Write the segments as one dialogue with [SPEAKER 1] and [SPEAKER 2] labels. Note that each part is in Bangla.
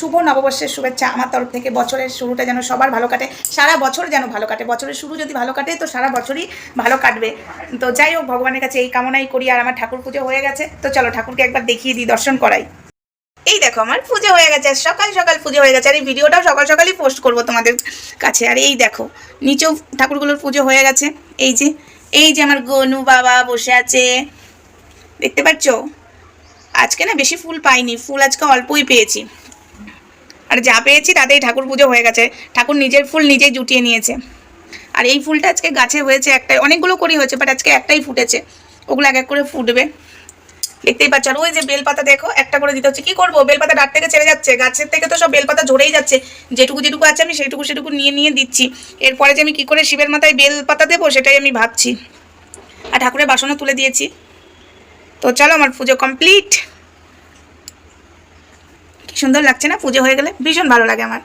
[SPEAKER 1] শুভ নববর্ষের শুভেচ্ছা আমার তরফ থেকে। বছরের শুরুটা যেন সবার ভালো কাটে। সারা বছর যেন ভালো কাটে। বছরের শুরু যদি ভালো কাটে, তো সারা বছরই ভালো কাটবে। তো যাই হোক, ভগবানের কাছে এই কামনাই করি, আর আমার ঠাকুর পুজো হয়ে গেছে। তো চলো ঠাকুরকে একবার দেখিয়ে দিই, দর্শন করাই। এই দেখো, আমার পুজো হয়ে গেছে। সকাল সকাল পুজো হয়ে গেছে। আর এই ভিডিওটাও সকাল সকালই পোস্ট করব তোমাদের কাছে। আর এই দেখো, নিচেও ঠাকুরগুলোর পুজো হয়ে গেছে। এই যে এই যে আমার গনু বাবা বসে আছে। দেখতে পাচ্ছ? আজকে না বেশি ফুল পাইনি। ফুল আজকে অল্পই পেয়েছি। আর যা পেয়েছি তাতেই ঠাকুর পুজো হয়ে গেছে। ঠাকুর নিজের ফুল নিজেই জুটিয়ে নিয়েছে। আর এই ফুলটা আজকে গাছে হয়েছে একটাই, অনেকগুলো করি হয়েছে বাট আজকে একটাই ফুটেছে। ওগুলো এক এক করে ফুটবে। দেখতেই পাচ্ছ, আর ওই যে বেলপাতা দেখো, একটা করে দিতে হচ্ছে। কি করব? বেলপাতা ডাট থেকে ছেড়ে যাচ্ছে। গাছের থেকে তো সব বেলপাতা ঝরেই যাচ্ছে। যেটুকু যেটুকু আছে আমি সেইটুকু সেটুকু নিয়ে নিয়ে দিচ্ছি। এরপরে যে আমি কি করে শিবের মাথায় বেলপাতা দেবো সেটাই আমি ভাবছি। আর ঠাকুরের বাসনও তুলে দিয়েছি। তো চলো আমার পুজো কমপ্লিট। সুন্দর লাগছে না? পুজো হয়ে গেলে ভীষণ ভালো লাগে আমার।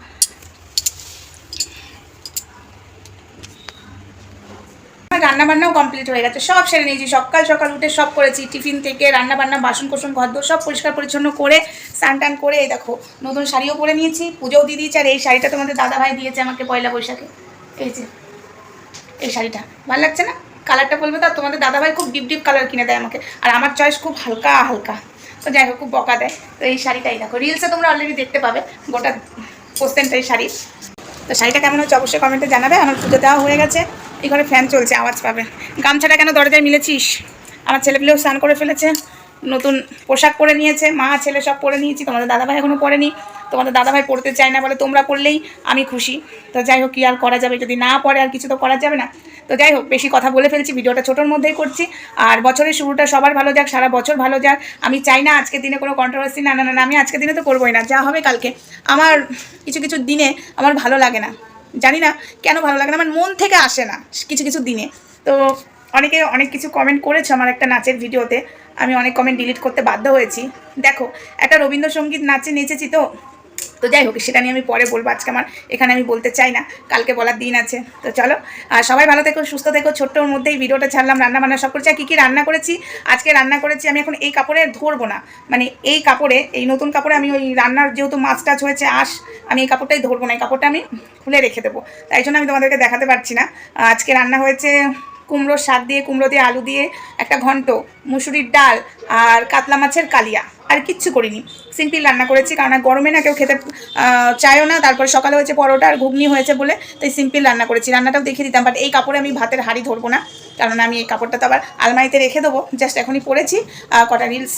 [SPEAKER 1] রান্না বান্নাও কমপ্লিট হয়ে গেছে, সব সেরে নিয়েছি। সকাল সকাল উঠে সব করেছি, টিফিন থেকে রান্না বান্না বাসন কোসন ঘর দোর সব পরিষ্কার পরিচ্ছন্ন করে, স্নান টান করে, এই দেখো, নতুন শাড়িও পরে নিয়েছি, পুজোও দিয়ে দিয়েছি, আর এই শাড়িটা তোমাদের দাদা ভাই দিয়েছে আমাকে পয়লা বৈশাখে। এই যে, এই শাড়িটা, ভালো লাগছে না? কালারটা বলবে তো? তোমাদের দাদাভাই খুব ডিপ ডিপ কালার কিনে দেয় আমাকে, আর আমার চয়েস খুব হালকা হালকা। তো যাই হোক, খুব বকা দেয়। তো এই শাড়িটাই দেখো। রিলসে তোমরা অলরেডি দেখতে পাবে। গোটা পোস্টেনটা এই শাড়ি তো শাড়িটা কেমন হচ্ছে অবশ্যই কমেন্টে জানাবে। আমার পুজো দেওয়া হয়ে গেছে। এই ঘরে ফ্যান চলছে, আওয়াজ পাবে। গামছাটা কেন দরজায় মিলেছিস? আমার ছেলেপিলেও স্নান করে ফেলেছে। নতুন পোশাক পরে নিয়েছে। মা, ছেলে সব পরে নিয়েছি। তোমাদের দাদাভাই এখনও পরেনি। তোমাদের দাদাভাই পড়তে চায় না বলে তোমরা পড়লেই আমি খুশি। তো যাই হোক কী আর করা যাবে? যদি না পড়ে আর কিছু তো করা যাবে না। তো যাই হোক বেশি কথা বলে ফেলছি ভিডিওটা ছোটোর মধ্যেই করছি। আর বছরের শুরুটা সবার ভালো যাক সারা বছর ভালো যাক। আমি চাই না আজকের দিনে কোনো কন্ট্রোভার্সি না না না না, আমি আজকের দিনে তো করবোই না যা হবে কালকে। আমার কিছু কিছু দিনে আমার ভালো লাগে না। জানি না কেন ভালো লাগে না আমার মন থেকে আসে না কিছু কিছু দিনে। তো অনেকে অনেক কিছু কমেন্ট করেছে আমার একটা নাচের ভিডিওতে। আমি অনেক কমেন্ট ডিলিট করতে বাধ্য হয়েছি। দেখো একটা রবীন্দ্রসঙ্গীত নাচে নেচেছি তো। তো যাই হোক, সেটা নিয়ে আমি পরে বলব। আজকে আমার এখানে আমি বলতে চাই না, কালকে বলার দিন আছে। তো চলো, আর সবাই ভালো থেকো, সুস্থ থেকো, ছোট্টর মধ্যেই ভিডিওটা ছাড়লাম, রান্না বান্না সব করেছি। আর কী কী রান্না করেছি? আজকে রান্না করেছি, আমি এখন এই কাপড়ে ধরবো না। মানে এই কাপড়ে, এই নতুন কাপড়ে আমি ওই রান্নার যেহেতু মাছ টাছ হয়েছে আস আমি এই কাপড়টাই ধরবো না, এই কাপড়টা আমি খুলে রেখে দেবো। তাই জন্য আমি তোমাদেরকে দেখাতে পারছি না। আজকে রান্না হয়েছে কুমড়োর শাক দিয়ে, কুমড়ো দিয়ে আলু দিয়ে, একটা ঘন্ট, মুসুরির ডাল আর কাতলা মাছের কালিয়া। আর কিচ্ছু করিনি। সিম্পল রান্না করেছি, কারণ গরমে না কেউ খেতে চায়ও না, তারপরে সকালে হয়েছে পরোটা আর ঘুগনি হয়েছে বলে, তাই সিম্পল রান্না করেছি। রান্নাটাও দেখিয়ে দিতাম বাট এই কাপড়ে আমি ভাতের হাড়ি ধরবো না, কারণ আমি এই কাপড়টা তো আবার আলমারিতে রেখে দেবো জাস্ট এখনই পরেছি কটা রিলস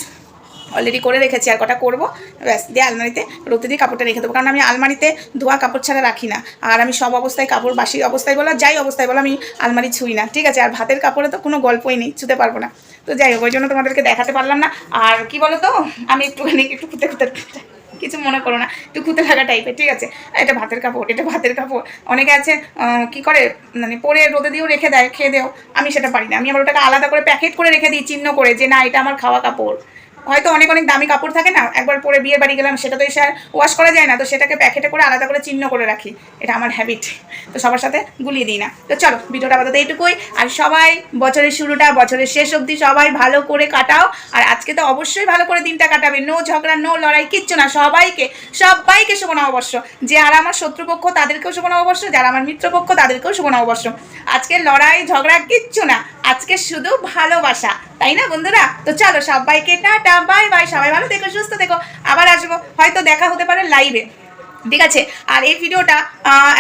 [SPEAKER 1] অলরেডি করে রেখেছি আর কটা করব, ব্যাস, দিয়ে আলমারিতে রোদে দিয়ে কাপড়টা রেখে দেবো। কারণ আমি আলমারিতে ধোয়া কাপড় ছাড়া রাখি না। আর আমি সব অবস্থায় কাপড়, বাসি অবস্থায় বলো, যাই অবস্থায় বলো, আমি আলমারি ছুই না, ঠিক আছে? আর ভাতের কাপড়ে তো কোনো গল্পই নেই, ছুতে পারব না। তো যাই হোক, ওই জন্য তোমাদেরকে দেখাতে পারলাম না। আর কি বলো তো আমি একটুখানি, একটু খুঁতে খুঁতে, কিছু মনে করো না, একটু খুঁতে থাকা টাইপের ঠিক আছে? এটা ভাতের কাপড়, এটা ভাতের কাপড়। অনেকে আছে কি করে মানে পরে রোদে দিয়েও রেখে দেয়, খেয়ে দেও। আমি সেটা পারি না। আমি আবার ওটাকে আলাদা করে প্যাকেট করে রেখে দিই, চিহ্ন করে যে, না, এটা আমার খাওয়া কাপড়। হয়তো অনেক অনেক দামি কাপড় থাকে না, একবার পরে বিয়ে বাড়ি গেলাম, সেটা তো এসে আর ওয়াশ করা যায় না, তো সেটাকে প্যাকেটে করে আলাদা করে চিহ্ন করে রাখি। এটা আমার হ্যাবিট তো সবার সাথে গুলিয়ে দিই না। তো চলো, ভিডিওটা আপাতত এইটুকুই। আর সবাই, বছরের শুরুটা, বছরের শেষ অবধি সবাই ভালো করে কাটাও। আর আজকে তো অবশ্যই ভালো করে দিনটা কাটাবে। নো ঝগড়া, নো লড়াই, কিচ্ছু না। সবাইকে সবাইকে শুভ যে আর আমার শত্রুপক্ষ, তাদেরকেও শুভ নববর্ষ। যারা আমার মিত্রপক্ষ, তাদেরকেও শুভ নববর্ষ। আজকে লড়াই, ঝগড়া, কিচ্ছু না। আজকে শুধু ভালোবাসা, তাই না বন্ধুরা? তো চলো সবাইকে টাটা, বাই বাই, সবাই ভালো থেকো, সুস্থ থেকো। আবার আসব, হয়তো দেখা হতে পারে লাইভে ঠিক আছে? আর এই ভিডিওটা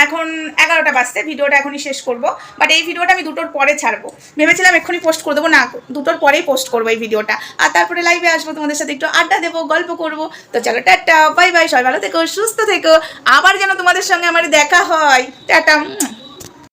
[SPEAKER 1] এখন এগারোটা বাজতে ভিডিওটা এখনই শেষ করব। বাট এই ভিডিওটা আমি দুটোর পরে ছাড়বো। ভেবেছিলাম এক্ষুনি পোস্ট করে দেবো, না, দুটোর পরেই পোস্ট করব এই ভিডিওটা। আর তারপরে লাইভে আসব, তোমাদের সাথে একটু আড্ডা দেবো, গল্প করব। তো চলো, টাটা, বাই বাই, সবাই ভালো থেকো, সুস্থ থেকো। আবার যেন তোমাদের সঙ্গে আমার দেখা হয়। টাটা।